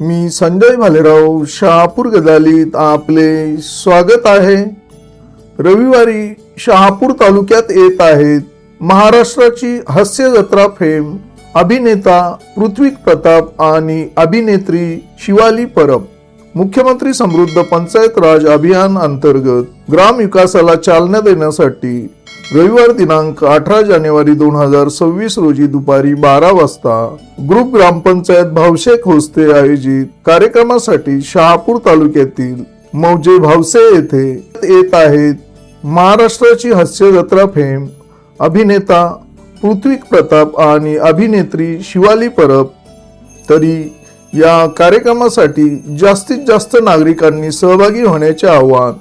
मी संजय भालेराव शहापूर गदालीत आपले स्वागत आहे. रविवारी शहापूर तालुक्यात येत आहेत महाराष्ट्राची हास्य जत्रा फेम अभिनेता पृथ्वी प्रताप आणि अभिनेत्री शिवाली परब. मुख्यमंत्री समृद्ध पंचायत राज अभियान अंतर्गत ग्राम विकासाला चालना देण्यासाठी रविवार दिनांक अठरा जानेवारी दोन हजार सव्वीस रोजी दुपारी बारा वाजता ग्रुप ग्रामपंचायत भावशेक होस्ते आयोजित कार्यक्रमासाठी शहापूर तालुक्यातील मौजे भावसे येथे येत आहेत. महाराष्ट्राची हास्य जत्रा फेम अभिनेता पृथ्वी प्रताप आणि अभिनेत्री शिवाली परब. तरी या कार्यक्रमासाठी जास्तीत जास्त नागरिकांनी सहभागी होण्याचे आवाहन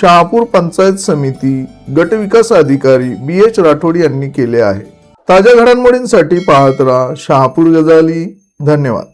शहापूर पंचायत समिती गटविकास अधिकारी बी एच राठोड यांनी केले आहे. ताज्या घडामोडींसाठी पाहत राहा शहापूर गजाली. धन्यवाद.